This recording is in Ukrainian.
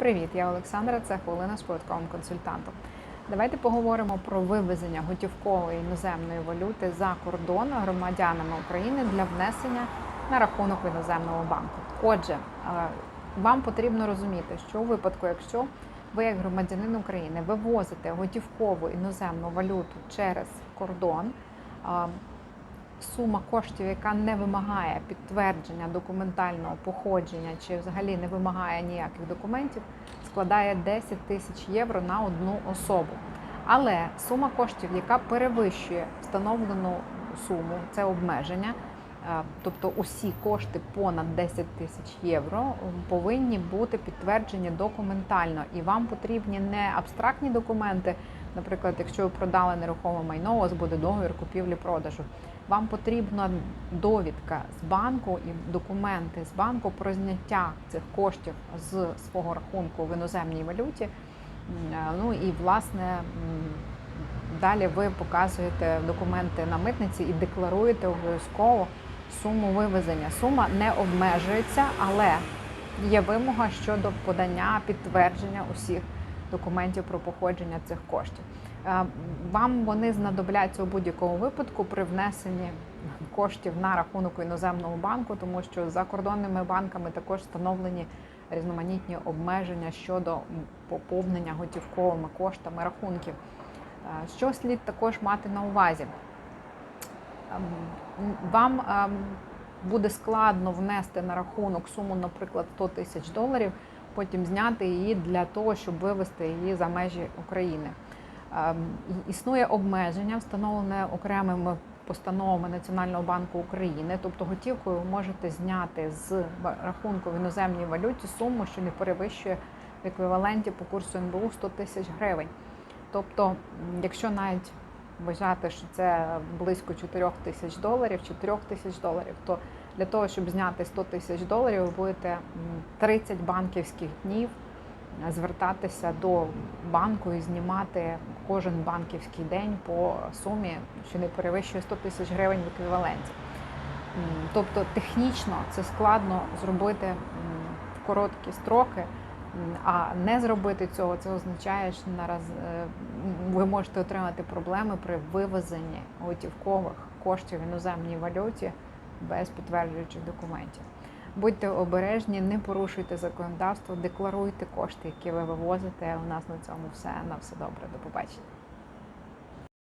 Привіт, я Олександра. Це хвилина з податковим консультантом. Давайте поговоримо про вивезення готівкової іноземної валюти за кордон громадянами України для внесення на рахунок іноземного банку. Отже, е, вам потрібно розуміти, що у випадку, якщо ви, як громадянин України, вивозите готівкову іноземну валюту через кордон. Сума коштів, яка не вимагає підтвердження документального походження чи взагалі не вимагає ніяких документів, складає 10 тисяч євро на одну особу. Але сума коштів, яка перевищує встановлену суму, це обмеження. Е, Тобто усі кошти понад 10 тисяч євро повинні бути підтверджені документально, і вам потрібні не абстрактні документи. Наприклад, якщо ви продали нерухоме майно, у вас буде договір купівлі-продажу. Вам потрібна довідка з банку і документи з банку про зняття цих коштів з свого рахунку в іноземній валюті. Е, Ну і власне далі ви показуєте документи на митниці і декларуєте обов'язково суму вивезення. Сума не обмежується, але є вимога щодо подання підтвердження усіх документів про походження цих коштів. Е, Вам вони знадобляться у будь-якому випадку при внесенні коштів на рахунок іноземного банку, тому що за кордонними банками також встановлені різноманітні обмеження щодо поповнення готівковими коштами рахунків. Е, Що слід також мати на увазі? Ем, Вам ем, буде складно внести на рахунок суму, наприклад, 100 тисяч доларів, потім зняти її для того, щоб вивести її за межі України. Ем, Існує обмеження, встановлене окремими постановами Національного банку України. Тобто готівкою ви можете зняти з рахунку в іноземній валюті суму, що не перевищує в еквіваленті по курсу НБУ 100 тисяч гривень. Тобто, якщо навіть вважати, що це близько 4 тисяч доларів чи 3 тисяч доларів, то для того, щоб зняти 100 тисяч доларів, ви будете м, 30 банківських днів звертатися до банку і знімати кожен банківський день по сумі, що не перевищує 100 тисяч гривень в еквіваленті. Тобто технічно це складно зробити в короткі строки. А не зробити цього, це означає, що нараз е, ви можете отримати проблеми при вивезенні готівкових коштів в іноземній валюті без підтверджуючих документів. Будьте обережні, не порушуйте законодавство, декларуйте кошти, які ви вивозите. У нас на цьому все. На все добре. До побачення.